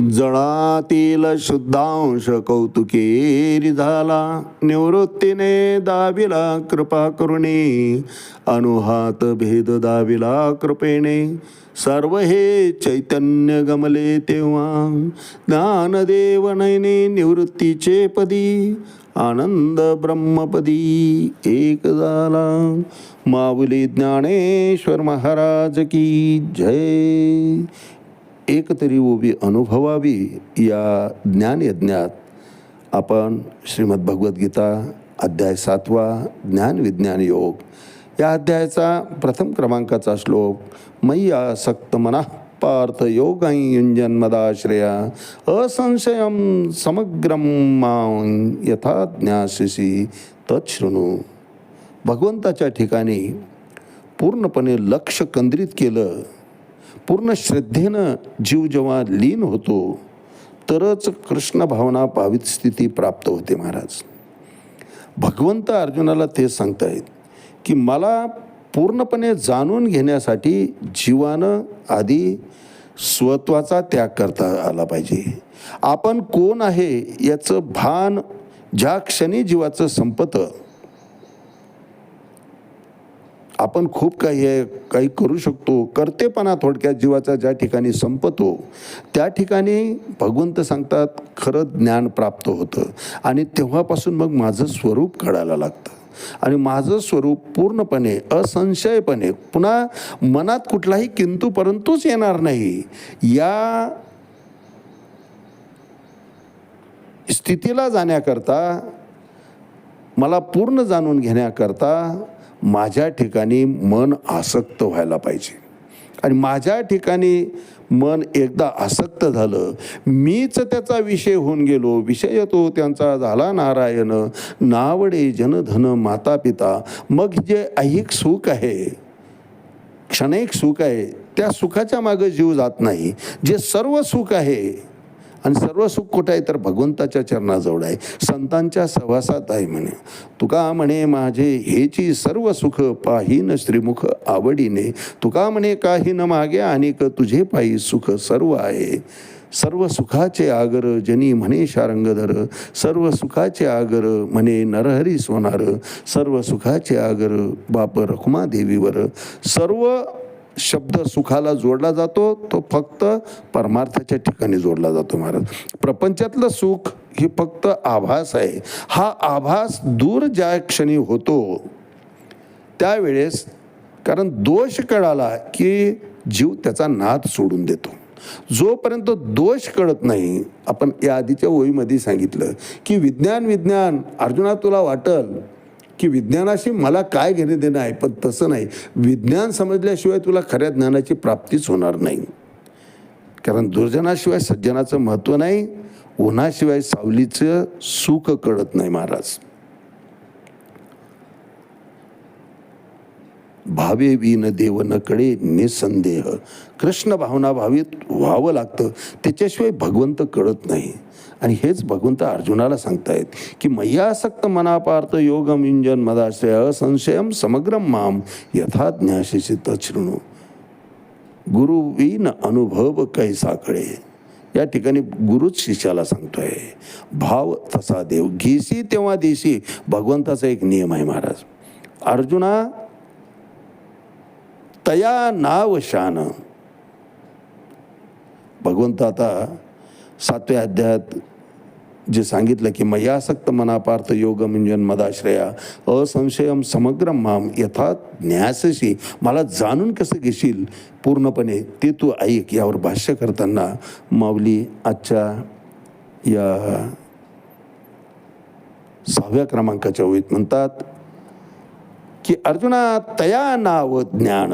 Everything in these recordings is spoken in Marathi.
जळातील शुद्धांश कौतुकेरी झाला. निवृत्तीने दाविला कृपा करुणे अनुहात भेद दाविला कृपेने. सर्व हे चैतन्य गमले तेव्हा ज्ञानदेव नयने निवृत्तीचे पदी आनंद ब्रह्मपदी एक झाला. माऊली ज्ञानेश्वर महाराज की जय. एक तरी उभी अनुभवावी या ज्ञानयज्ञात आपण श्रीमद भगवद्गीता अध्याय सातवा ज्ञान विज्ञान योग या अध्यायाचा प्रथम क्रमांकाचा श्लोक मय्या सक्त मना पार्थ योगायुंजन मदाश्रया असंशयम समग्रम मां यथा ज्ञासिसी तच्छृणू भगवंताच्या ठिकाणी पूर्णपणे लक्ष केंद्रित केलं पूर्ण श्रद्धेनं जीव जेव्हा लीन होतो तरच कृष्ण भावना भावित स्थिती प्राप्त होते महाराज. भगवंत अर्जुनाला ते सांगतायत की मला पूर्णपणे जाणून घेण्यासाठी जीवानं आधी स्वत्वाचा त्याग करता आला पाहिजे. आपण कोण आहे याचं भान ज्या क्षणी जीवाचं संपतं आपण खूप काही आहे काही करू शकतो. करतेपणा थोडक्यात जीवाचा ज्या ठिकाणी संपतो त्या ठिकाणी भगवंत सांगतात खरं ज्ञान प्राप्त होतं. आणि तेव्हापासून मग माझं स्वरूप कळायला लागतं. आणि माझं स्वरूप पूर्णपणे असंशयपणे पुन्हा मनात कुठलाही किंतु परंतुच येणार नाही या स्थितीला जाण्याकरता मला पूर्ण जाणून घेण्याकरता माझ्या ठिकाणी मन आसक्त व्हायला पाहिजे. आणि माझ्या ठिकाणी मन एकदा आसक्त झालं मीच त्याचा विषय होऊन गेलो. विषय तो त्यांचा झाला नारायण नावडे जनधन माता पिता मग जे ऐहिक सुख आहे क्षणिक सुख आहे त्या सुखाच्या मागं जीव जात नाही. जे सर्व सुख आहे आणि सर्व सुख कुठं आहे? तर भगवंताच्या चरणाजवळ आहे. संतांच्या सहवासात आहे म्हणे. तुका म्हणे माझे हेची सर्व सुख पाहीन श्रीमुख आवडीने. तुका म्हणे काही न मागे अनेक तुझे पायी सुख सर्व आहे. सर्व सुखाचे आगर जनी म्हणे शारंगधर. सर्व सुखाचे आगर म्हणे नरहरी सोनार. सर्व सुखाचे आगर बाप रखुमा देवीवर सर्व शब्द सुखाला जोडला जातो तो फक्त परमार्थाच्या ठिकाणी जोडला जातो महाराज. प्रपंचातलं सुख ही फक्त आभास आहे. हा आभास दूर ज्या क्षणी होतो त्यावेळेस कारण दोष कळाला की जीव त्याचा नाद सोडून देतो. जोपर्यंत दोष कळत नाही आपण या आधीच्या ओळीमध्ये सांगितलं की विज्ञान विज्ञान अर्जुना तुला वाटल की विज्ञानाशी मला काय घेणे देणं आहे पण तसं नाही. विज्ञान समजल्याशिवाय तुला खऱ्या ज्ञानाची प्राप्तीच होणार नाही. कारण दुर्जनाशिवाय सज्जनाचं महत्त्व नाही उन्हाशिवाय सावलीचं सुख कळत नाही महाराज. भावे विन देव न कडे निसंदेह. कृष्ण भावना भावित व्हावं लागतं. त्याच्याशिवाय भगवंत कळत नाही. आणि हेच भगवंत अर्जुनाला सांगतायत की मय्यासक्त मनापार्थ योगम युंजन मदाश्रय असंशयम समग्रम माम यथा ज्ञाशिषी तच्छृणू गुरु विन अनुभव कैसा कळे या ठिकाणी गुरुच शिष्याला सांगतोय भाव तसा देव. घेसी तेव्हा देशी. भगवंताचा एक नियम आहे महाराज. अर्जुना तया नावशान भगवंत आता सातव्या अध्यायात जे सांगितलं की मयासक्त मनापार्थ योग म्हणजे मदाश्रया असंशयम समग्र माम यथा न्यासशी मला जाणून कसं घेशील? पूर्णपणे ते तू ऐक यावर भाष्य करताना माऊली आजच्या या सहाव्या क्रमांकाच्या ओळीत म्हणतात की अर्जुना तया नाव ज्ञान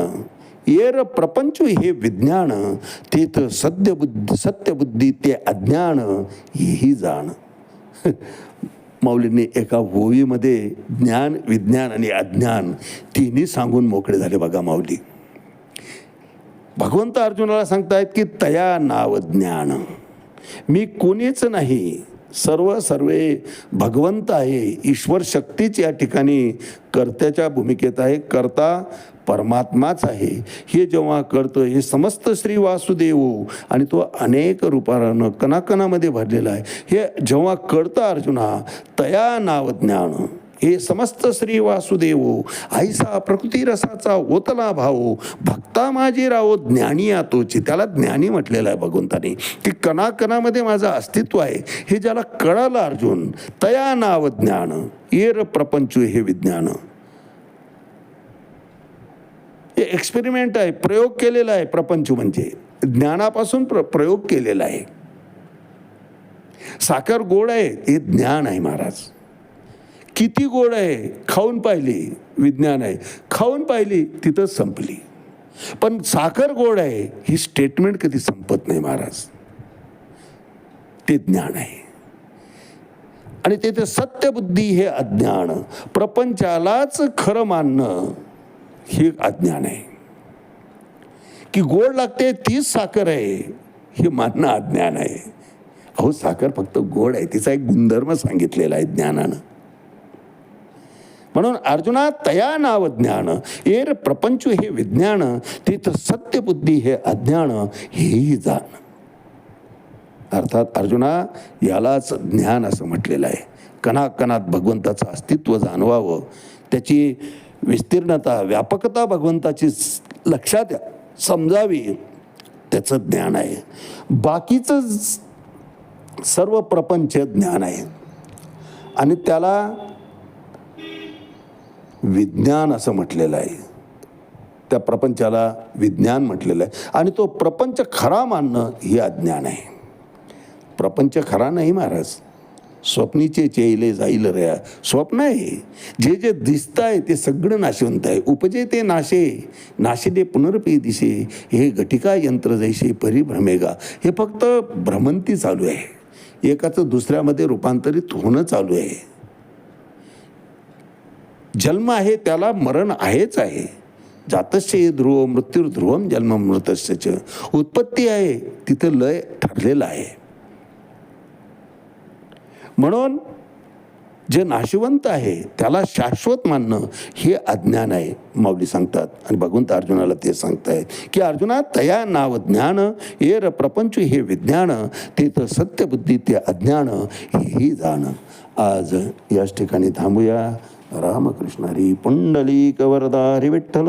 येर प्रपंच हे विज्ञान तेथ सद्यबुद्धी सत्यबुद्धी ते अज्ञान हेही जाण. माऊलींनी एका ओळीमध्ये ज्ञान विज्ञान आणि अज्ञान तिन्ही सांगून मोकळे झाले बघा माऊली. भगवंत अर्जुनाला सांगतायत की तया नाव ज्ञान. मी कोणीच नाही सर्व सर्वे भगवंत आहे. ईश्वर शक्तीच या ठिकाणी कर्त्याच्या भूमिकेत आहे. कर्ता परमात्माच आहे. हे जेव्हा कळतं हे समस्त श्री वासुदेव आणि तो अनेक रूपानं कणाकणामध्ये भरलेला आहे. हे जेव्हा कळतं अर्जुना तया नाव ज्ञान हे समस्त श्री वासुदेव आईसा प्रकृती रसाचा ओतला भाऊ भक्ता माझी राहो ज्ञानी आतोची. त्याला ज्ञानी म्हटलेलं आहे भगवंताने. की कणाकणामध्ये माझं अस्तित्व आहे. हे ज्याला कळालं अर्जुन तया नाव ज्ञान येर प्रपंच हे विज्ञान. हे एक्सपेरिमेंट आहे प्रयोग केलेला आहे प्रपंच म्हणजे. ज्ञानापासून प्र प्रयोग केलेला आहे. साखर गोड आहे हे ज्ञान आहे महाराज. किती गोड आहे? खाऊन पाहिली विज्ञान आहे. खाऊन पाहिली तिथंच संपली. पण साखर गोड आहे ही स्टेटमेंट कधी संपत नाही महाराज. ते ज्ञान आहे. आणि तेथे सत्यबुद्धी हे अज्ञान प्रपंचालाच खरं मानणं हे अज्ञान आहे. की गोड लागते तीच साखर आहे हे मानणं अज्ञान आहे. अहो साखर फक्त गोड आहे तिचा एक गुणधर्म सांगितलेला आहे ज्ञानानं. म्हणून अर्जुना तया नाव ज्ञान एर प्रपंच हे विज्ञान तिथं सत्यबुद्धी हे अज्ञान हेही जाण. अर्थात अर्जुना यालाच ज्ञान असं म्हटलेलं आहे. कणाकणात भगवंताचं अस्तित्व जाणवावं त्याची विस्तीर्णता व्यापकता भगवंताची लक्षात समजावी त्याचं ज्ञान आहे. बाकीचं सर्व प्रपंच ज्ञान आहे. आणि त्याला विज्ञान असं म्हटलेलं आहे. त्या प्रपंचाला विज्ञान म्हटलेलं आहे. आणि तो प्रपंच खरा मानणं हे अज्ञान आहे. प्रपंच खरा नाही महाराज. स्वप्नीचे चेले जाईल रया स्वप्न आहे. जे जे दिसत आहे ते सगळं नाशवंत आहे. उपजे ते नाशे. नाशिले पुनर्पी दिशे. हे घटिका यंत्र जैसे परिभ्रमेगा. हे फक्त भ्रमंती चालू आहे. एकाचं दुसऱ्यामध्ये रूपांतरित होणं चालू आहे. जन्म आहे त्याला मरण आहेच आहे. जातस्य ध्रुव मृत्यू ध्रुवम जन्म मृतस्य उत्पत्ती आहे तिथं लय ठरलेलं आहे. म्हणून जे नाशिवंत आहे त्याला शाश्वत मानणं हे अज्ञान आहे माऊली सांगतात. आणि भगवंत अर्जुनाला ते सांगतायत की अर्जुना तया नाव ज्ञान एर प्रपंच हे विज्ञान ते तर सत्यबुद्धी ते अज्ञान हेही जाणं. आज याच ठिकाणी थांबूया. रामकृष्णारी पुंडलिक वरदारी विठ्ठल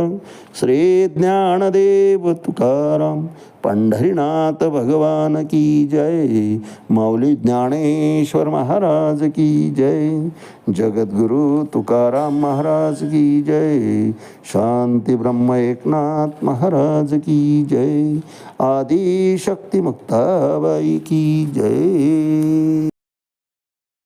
श्री ज्ञानदेव तुकाराम पंढरीनाथ भगवान की जय माऊली ज्ञानेश्वर महाराज की जय जगद्गुरु तुकाराम महाराज की जय शांती ब्रह्म एकनाथ महाराज की जय आदि शक्ती मुक्ताबाई की जय।